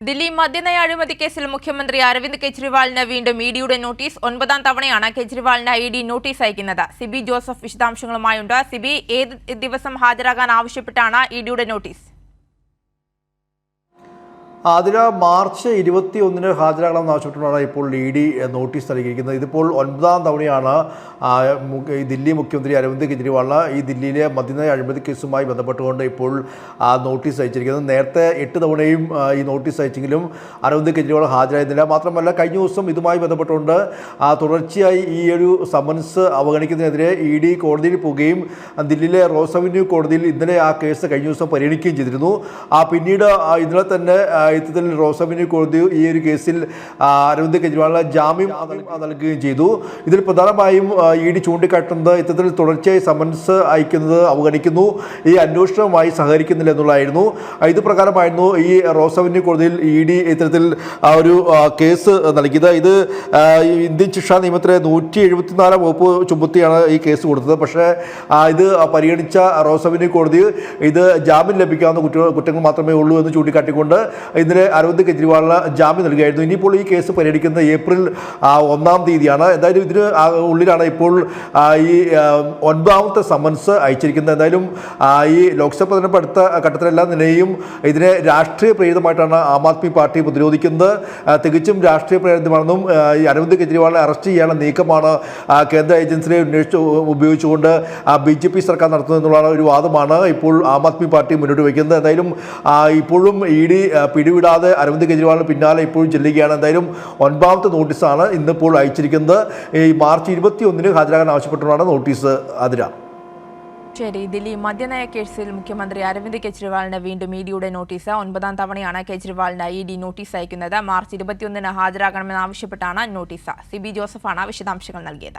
ദില്ലി മദ്യനയ അഴിമതി കേസിൽ മുഖ്യമന്ത്രി അരവിന്ദ് കെജ്രിവാളിന് വീണ്ടും ഇ ഡിയുടെ നോട്ടീസ് ഒൻപതാം തവണയാണ് കെജ്രിവാളിന് ഇ ഡി നോട്ടീസ് അയക്കുന്നത്. സിബി ജോസഫ് വിശദാംശങ്ങളുമായുണ്ട്. സിബി ഏത് ദിവസം ഹാജരാകാൻ ആവശ്യപ്പെട്ടാണ് ഇഡിയുടെ ഡിയുടെ നോട്ടീസ്? അതിന് മാർച്ച് ഇരുപത്തി ഒന്നിന് ഹാജരാകണമെന്ന് ആവശ്യപ്പെട്ടുകൊണ്ടാണ് ഇപ്പോൾ ഇ ഡി നോട്ടീസ് നൽകിയിരിക്കുന്നത്. ഇതിപ്പോൾ ഒൻപതാം തവണയാണ് ദില്ലി മുഖ്യമന്ത്രി അരവിന്ദ് കെജ്രിവാളിന് ഈ ദില്ലിയിലെ മദ്യനയ അഴിമതി കേസുമായി ബന്ധപ്പെട്ടുകൊണ്ട് ഇപ്പോൾ നോട്ടീസ് അയച്ചിരിക്കുന്നത്. നേരത്തെ എട്ട് തവണയും ഈ നോട്ടീസ് അയച്ചെങ്കിലും അരവിന്ദ് കെജ്രിവാൾ ഹാജരായിരുന്നില്ല. മാത്രമല്ല കഴിഞ്ഞ ദിവസം ഇതുമായി ബന്ധപ്പെട്ടുകൊണ്ട് തുടർച്ചയായി ഈ ഒരു സമൻസ് അവഗണിക്കുന്നതിനെതിരെ ഇ ഡി കോടതിയിൽ പോവുകയും ദില്ലിയിലെ റോസ് അവന്യൂ കോടതിയിൽ ഇന്നലെ ആ കേസ് കഴിഞ്ഞ ദിവസം പരിഗണിക്കുകയും ചെയ്തിരുന്നു. ആ പിന്നീട് ഇന്നലെ തന്നെ ആ, ഇത്തരത്തിൽ റോസ് കോടതി ഈ ഒരു കേസിൽ അരവിന്ദ് കെജ്രിവാളിന് ജാമ്യം നൽകുകയും ചെയ്തു. ഇതിൽ പ്രധാനമായും ഇ ഡി ചൂണ്ടിക്കാട്ടുന്നത് ഇത്തരത്തിൽ തുടർച്ചയായി സമൻസ് അയക്കുന്നത് അവഗണിക്കുന്നു. ഈ അന്വേഷണവുമായി സഹകരിക്കുന്നില്ല എന്നുള്ളതായിരുന്നു. ഇത് പ്രകാരമായിരുന്നു ഈ റോസഫിന് കോടതിയിൽ ഇ ഡി ഇത്തരത്തിൽ ഒരു കേസ് നൽകിയത്. ഇത് ഇന്ത്യൻ ശിക്ഷാ നിയമത്തിലെ നൂറ്റി എഴുപത്തിനാലാം വകുപ്പ് ചുമത്തിയാണ് ഈ കേസ് കൊടുത്തത്. പക്ഷേ ഇത് പരിഗണിച്ച റോസഫിന് കോടതി ഇത് ജാമ്യം ലഭിക്കാവുന്ന കുറ്റ കുറ്റങ്ങൾ മാത്രമേ ഉള്ളൂ എന്ന് ചൂണ്ടിക്കാട്ടിക്കൊണ്ട് ഇന്നലെ അരവിന്ദ് കെജ്രിവാളിന് ജാമ്യം നൽകുകയായിരുന്നു ഇനിയിപ്പോൾ ഈ കേസ് പരിഗണിക്കുന്നത് ഏപ്രിൽ ഒന്നാം തീയതിയാണ്. എന്തായാലും ഇതിന് ഉള്ളിലാണ് ഇപ്പോൾ ഈ ഒൻപതാമത്തെ സമൻസ് അയച്ചിരിക്കുന്നത്. എന്തായാലും ഈ ലോക്സഭ തെരഞ്ഞെടുപ്പ് അടുത്ത ഘട്ടത്തിലെല്ലാം നിലയും ഇതിനെ രാഷ്ട്രീയ പ്രേരിതമായിട്ടാണ് ആം ആദ്മി പാർട്ടി പ്രതിരോധിക്കുന്നത്. തികച്ചും രാഷ്ട്രീയ പ്രേരിതമാണെന്നും ഈ അരവിന്ദ് കെജ്രിവാളിനെ അറസ്റ്റ് ചെയ്യാനുള്ള നീക്കമാണ് കേന്ദ്ര ഏജൻസിനെ ഉന്നയിച്ച് ഉപയോഗിച്ചുകൊണ്ട് ബി ജെ പി സർക്കാർ നടത്തുന്നതെന്നുള്ള ഒരു വാദമാണ് ഇപ്പോൾ ആം ആദ്മി പാർട്ടി മുന്നോട്ട് വയ്ക്കുന്നത്. എന്തായാലും ഇപ്പോഴും ഇ ഡി പിടിവിടാതെ അരവിന്ദ് കെജ്രിവാളിന് പിന്നാലെ ഇപ്പോഴും ചെല്ലുകയാണ്. എന്തായാലും ഒൻപതാമത്തെ നോട്ടീസാണ് ഇന്നിപ്പോൾ അയച്ചിരിക്കുന്നത്. ഈ മാർച്ച് ഇരുപത്തി ഒന്നിന് ഹാജരാകാൻ ആവശ്യപ്പെട്ടുകൊണ്ടാണ് നോട്ടീസ് അതിര. ശരി ദില്ലി. മദ്യനയ കേസിൽ മുഖ്യമന്ത്രി അരവിന്ദ് കെജ്രിവാളിന് വീണ്ടും ഇ ഡിയുടെ നോട്ടീസ്. ഒൻപതാം തവണയാണ് കെജ്രിവാളിന് ഇ ഡി നോട്ടീസ് അയക്കുന്നത്. മാർച്ച് ഇരുപത്തിയൊന്നിന് ഹാജരാകണമെന്ന് ആവശ്യപ്പെട്ടാണ് നോട്ടീസ് സിബി ജോസഫാണ് വിശദാംശങ്ങൾ നൽകിയത്.